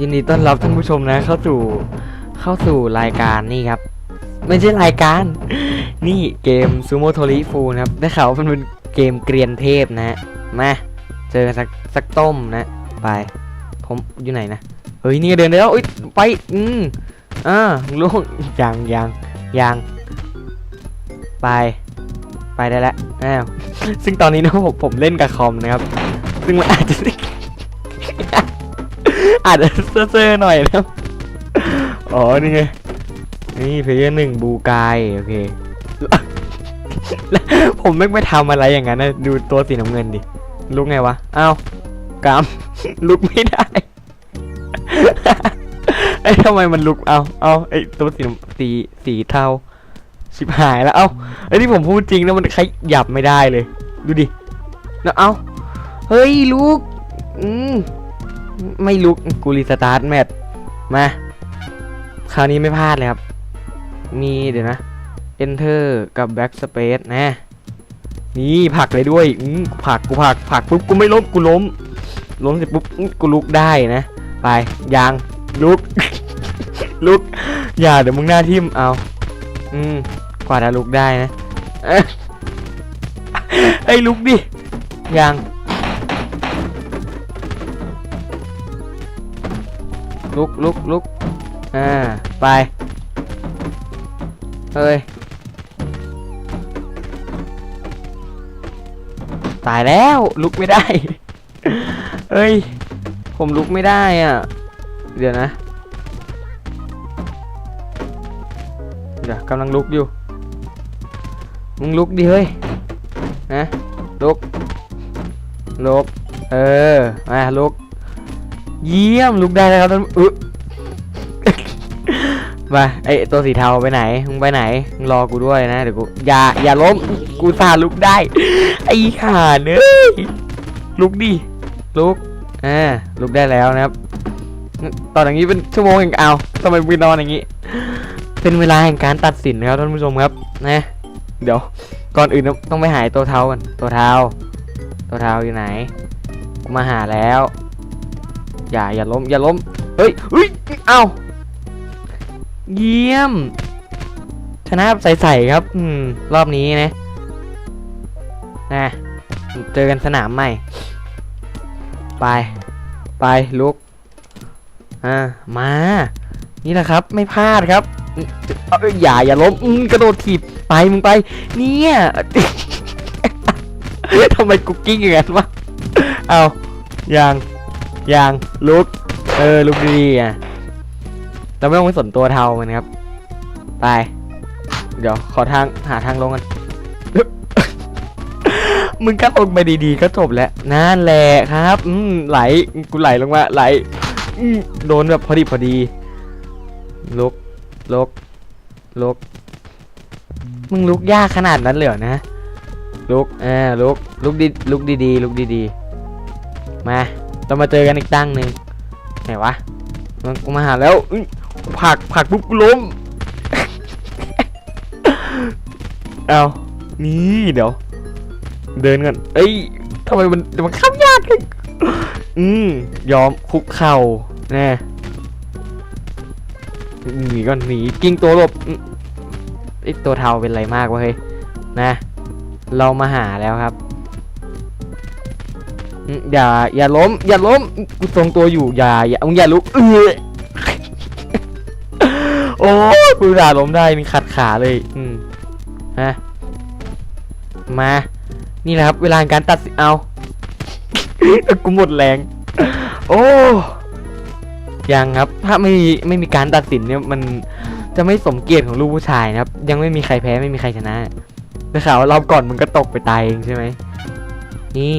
ยินดีต้อนรับท่านผู้ชมนะ เข้าสู่เข้าสู่รายการนี่ครับ ไม่ใช่รายการ นี่เกมซูโมโทริฟูนะครับได้ข่าวว่ามันเป็นเกมเกรียนเทพนะฮะมาเจอสักสักต้มนะไปผมอยู่ไหนนะเฮ้ยนี่เดินได้แล้วอุ้ยไปอืมอ่าลูกยังยังยังไป ไปได้แล้วอ้าวซึ่งตอนนี้นะผมผมเล่นกับคอมนะครับ ซึ่งมันอาจจะ อาจจะเซ่อๆหน่อยนะครับอ๋อ นี่ไง นี่เพลเยอร์หนึ่งบูกาย โอเคแล้วผมไม่ไปทำอะไรอย่างนั้นนะ ดูตัวสีน้ำเงินดิ ลุกไงวะเอ้ากามลุกไม่ได้ไอ้ยทำไมมันลุก เอาเอาไอ้ตัวสีน้ำสีสีเทาชิบหายแล้ว เอาไอ้ที่ผมพูดจริงนะมันขยับไม่ได้เลย ดูดิแล้วเอาเฮ้ยลุก อืม ไม่ลุกกูรีสตาร์ทแมทมาคราวนี้ไม่พลาดเลยครับ มีเดี๋ยวนะ enter กับ backspace นะ นี่ผักเลยด้วยผักกูผักผักปุ๊บกูไม่ล้มกูล้ม ล้มเสร็จปุ๊บกูลุกได้นะ ไปยางลุก ลุก อย่าเดี๋ยวมึงหน้าทิ่มเอา อืมกว่าจะลุกได้นะไอ้ลุกดิยัง ลุกลุกลุกอ่า ไป เฮ้ย ตายแล้ว ลุกไม่ได้ เฮ้ย ผมลุกไม่ได้อะ เดี๋ยวนะ เดี๋ยวกำลังลุกอยู่ มึงลุกดิเฮ้ย นะ ลุก ลุก เออ มาลุก เยี่ยมลุกได้แล้วครับท่านอึมาไอตัวสีเทาไปไหนมึงไปไหนมึงรอกูด้วยนะเดี๋ยวกูอย่าอย่าล้มกูสาลุกได้ ไอ้ห่าเนยลุกดิลุกอ่าลุกได้แล้วนะครับ ตอนอย่างนี้เป็นชั่วโมงเองเอาทำไมมึงนอนอย่างนี้ เป็นเวลาแห่งการตัดสินนะครับท่านผู้ชมครับนะเดี๋ยวก่อนอื่นต้องไปหายตัวเทากันตัวเทาตัวเทาอยู่ไหนกูมาหาแล้ว อย่าอย่าล้มอย่าล้มเฮ้ยเฮ้ยเอ้าเยี่ยม ชนะใสๆครับ อืม รอบนี้นะนะเจอกันสนามใหม่ ไป ไปลุก อ่า มา นี่แหละครับ ไม่พลาดครับอย่าอย่าล้มอืมกระโดดถีบไปมึงไป เนี่ยทำไมกุ๊กกิ้งอย่างนั้นวะ เอายัง ยังลุก เออลุกดีอะเราไม่ต้องไปสนตัวเทามันครับ ไป เดี๋ยวขอทางหาทางลงกันมึงก็ลงไปดีๆก็จบแล้วนั่นแหละครับ อืมไหลกูไหลลงมาไหลอืโดนแบบพอดีพอดีลุกลุกลุกมึงลุกยากขนาดนั้นเลยเหรอนะลุกเออลุกลุกดีลุกดีๆลุกดีๆมา เรามาเจอกันอีกตั้งหนึ่งไหนวะมันกูมาหาแล้วอื้อผลักผลักปุ๊บกูล้มเอานี่เดี๋ยว เดินกันเอ้ยทำไมมันมันข้ามยากเลยอืมยอมคุกเข่าแน่หนีก่อนหนีกิ้งตัวหลบอื้อไอตัวเทาเป็นไรมากวะเฮ้ยนะ เรามาหาแล้วครับ อย่าอย่าล้ม อย่าล้มกูทรงตัวอยู่อย่าอย่ามึงอย่าลุกเออโอ้ยกูด่าล้มได้มีขัดขาเลย อืมฮะมา นี่แหละครับ เวลาการตัดสิเอากูหมดแรง โอ้ยังครับ ถ้าไม่มีไม่มีการตัดสินเนี่ยมันจะไม่สมเกียรติของลูกผู้ชายนะครับ ยังไม่มีใครแพ้ไม่มีใครชนะได้ข่าวว่ารอบก่อนมึงก็ตกไปตายเองใช่ไหมนี่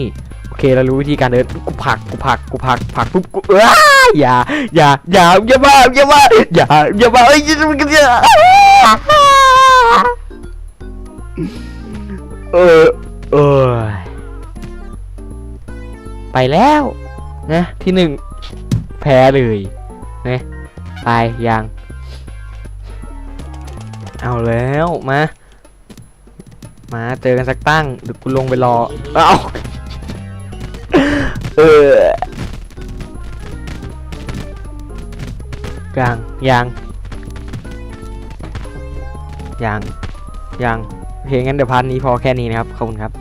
เคเรารู้วิธีการเดินกูผักกูผักกูผักผักปุ๊บกูเอ้ยอย่าอย่าอย่าอย่ามาอย่ามาอย่าอย่ามาเอ้ยอย่ามันก็อย่าเออเออไปแล้วนะที่หนึ่งแพ้เลยนะไปยังเอาแล้วมา มาเจอกันสักตั้งเดี๋ยวกูลงไปรอเอา เออยังยังยังยังโอเคงั้นเดี๋ยวพาร์ทนี้พอแค่นี้นะครับ ขอบคุณครับ